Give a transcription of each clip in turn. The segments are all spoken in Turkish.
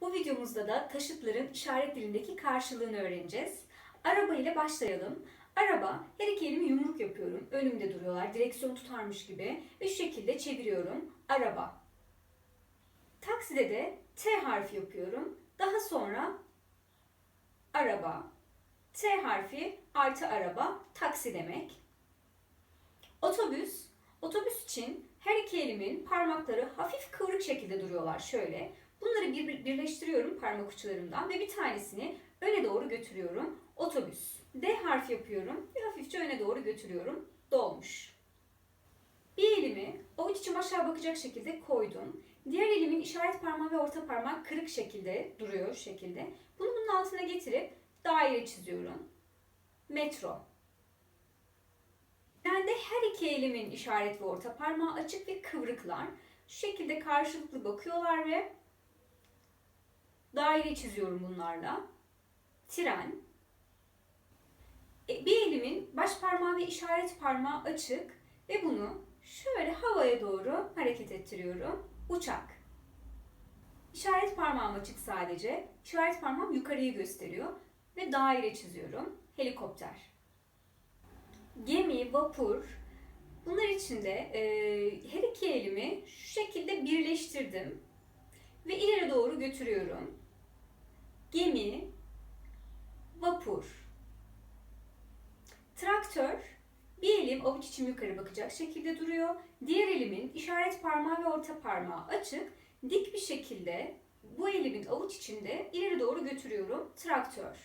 Bu videomuzda da taşıtların işaret dilindeki karşılığını öğreneceğiz. Araba ile başlayalım. Araba, her iki elimi yumruk yapıyorum. Önümde duruyorlar, direksiyon tutarmış gibi. Ve şu şekilde çeviriyorum. Araba. Takside de T harfi yapıyorum. Daha sonra araba. T harfi artı araba, taksi demek. Otobüs, otobüs için her iki elimin parmakları hafif kıvrık şekilde duruyorlar şöyle. Bunları bir, birleştiriyorum parmak uçlarımdan ve bir tanesini öne doğru götürüyorum. Otobüs. D harfi yapıyorum ve hafifçe öne doğru götürüyorum. Dolmuş. Bir elimi avuç içim aşağı bakacak şekilde koydum. Diğer elimin işaret parmağı ve orta parmak kırık şekilde duruyor şekilde. Bunu bunun altına getirip daire çiziyorum. Metro. Genelde her iki elimin işaret ve orta parmağı açık ve kıvrıklar. Şu şekilde karşılıklı bakıyorlar ve daire çiziyorum bunlarla. Tren. E, Bir elimin baş parmağı ve işaret parmağı açık ve bunu şöyle havaya doğru hareket ettiriyorum. Uçak. İşaret parmağım açık sadece. İşaret parmağım yukarıyı gösteriyor ve daire çiziyorum. Helikopter gemi, vapur bunlar için de e, her iki elimi şu şekilde birleştirdim ve ileri doğru götürüyorum. Gemi, vapur, traktör, bir elim avuç içim yukarı bakacak şekilde duruyor. Diğer elimin işaret parmağı ve orta parmağı açık. Dik bir şekilde bu elimin avuç içinde ileri doğru götürüyorum. Traktör.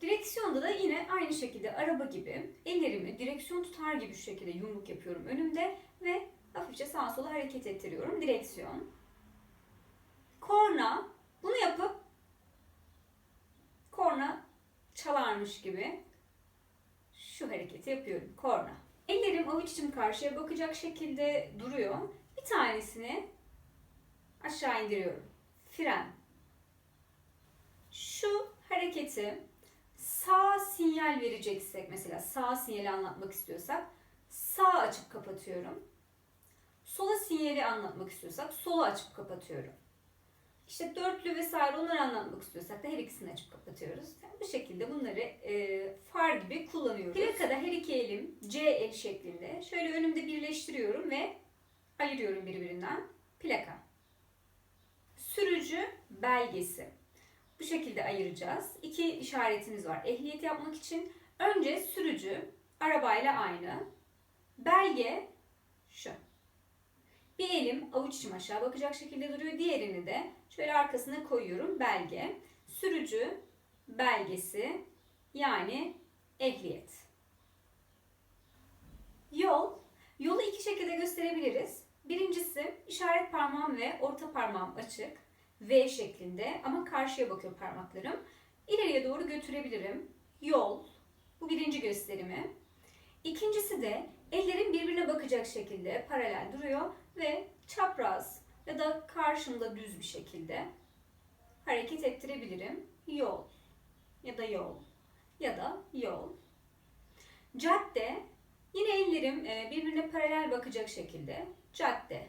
Direksiyonda da yine aynı şekilde araba gibi ellerimi direksiyon tutar gibi şu şekilde yumruk yapıyorum önümde ve hafifçe sağa sola hareket ettiriyorum. Direksiyon. Korna. Bunu yapıp korna çalarmış gibi şu hareketi yapıyorum. Korna. Ellerim avuç içim karşıya bakacak şekilde duruyor. Bir tanesini aşağı indiriyorum. Fren. Şu hareketi sağ sinyal vereceksek mesela sağ sinyali anlatmak istiyorsak sağ açıp kapatıyorum. Sola sinyali anlatmak istiyorsak sola açıp kapatıyorum. İşte dörtlü vesaire onları anlatmak istiyorsak da her ikisini açıp kapatıyoruz. Yani bu şekilde bunları e, far gibi kullanıyoruz. Plakada her iki elim C el şeklinde. Şöyle önümde birleştiriyorum ve ayırıyorum birbirinden. Plaka. Sürücü belgesi. Bu şekilde ayıracağız. İki işaretimiz var. Ehliyet yapmak için önce sürücü arabayla aynı. Belge şu. Bir elim avuç içim aşağı bakacak şekilde duruyor. Diğerini de şöyle arkasına koyuyorum. Belge. Sürücü belgesi yani ehliyet. Yol. Yolu iki şekilde gösterebiliriz. Birincisi işaret parmağım ve orta parmağım açık. V şeklinde ama karşıya bakıyor parmaklarım. İleriye doğru götürebilirim. Yol. Bu birinci gösterimi. İkincisi de ellerim birbirine bakacak şekilde paralel duruyor ve çapraz ya da karşımda düz bir şekilde hareket ettirebilirim. Yol ya da yol ya da yol. Cadde yine ellerim e, birbirine paralel bakacak şekilde cadde.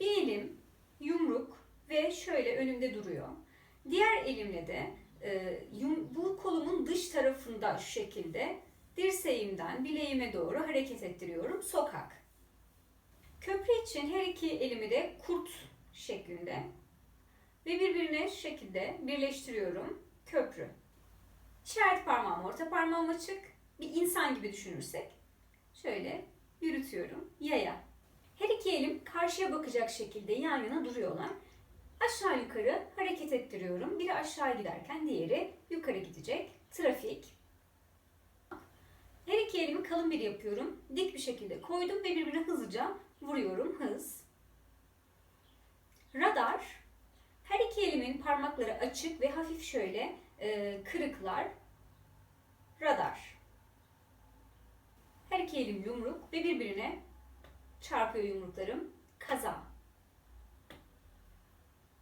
Bir elim yumruk ve şöyle önümde duruyor. Diğer elimle de e, yum, bu kolumun dış tarafında şu şekilde dirseğimden bileğime doğru hareket ettiriyorum. Sokak. Köprü için her iki elimi de kurt şeklinde ve birbirine şu şekilde birleştiriyorum. Köprü. İşaret parmağım, orta parmağım açık. Bir insan gibi düşünürsek şöyle yürütüyorum. Yaya. Her iki elim karşıya bakacak şekilde yan yana duruyorlar. Aşağı yukarı hareket ettiriyorum. Biri aşağı giderken diğeri yukarı gidecek. Trafik. Her iki elimi kalın bir yapıyorum. Dik bir şekilde koydum ve birbirine hızlıca vuruyorum. Hız. Radar. Her iki elimin parmakları açık ve hafif şöyle e, kırıklar. Radar. Her iki elim yumruk ve birbirine çarpıyor yumruklarım. Kaza.